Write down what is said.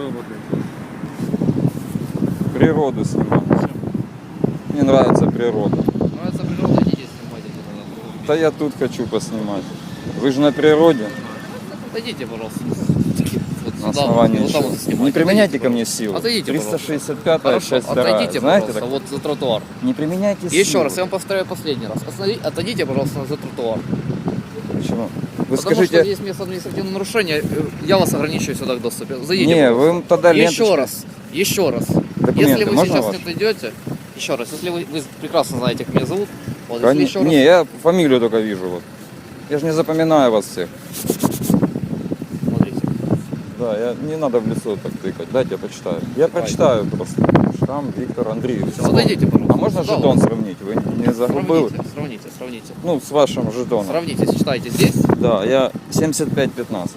Что хотите? Природу снимать. Мне нравится природа. Нравится природа, идите снимайте Да я тут хочу поснимать. Вы же на природе. Отойдите, пожалуйста. Вот На сюда, основании вот. Не применяйте ко мне силу. Отойдите, пожалуйста. 365 Хорошо, часть вторая. отойдите, Знаете пожалуйста, так? вот за тротуар. Не применяйте силу. Еще раз, я вам повторяю последний раз. Отойдите, пожалуйста, за тротуар. Почему? Вы Потому скажите... что есть место административного нарушения, э, я вас ограничиваю сюда к доступе. Зайдите, Не, вы тогда Еще ленточкой- раз, еще раз. Документы если вы можно сейчас ваши? не отойдете, еще раз, если вы, вы прекрасно знаете, как меня зовут, вот, если еще раз, Не, я фамилию только вижу. Вот. Я же не запоминаю вас всех. смотрите. Да, я не надо в лицо так тыкать. Дайте я почитаю. Я Давай. прочитаю просто. Штам Виктор Андреевич. Всё, отойдите, пожалуйста. А можно Сюда жетон сравнить? Вы не загубили? Сравните, сравните, сравните. Ну, с вашим жетоном. Сравните, читайте здесь. Да, я 75-15.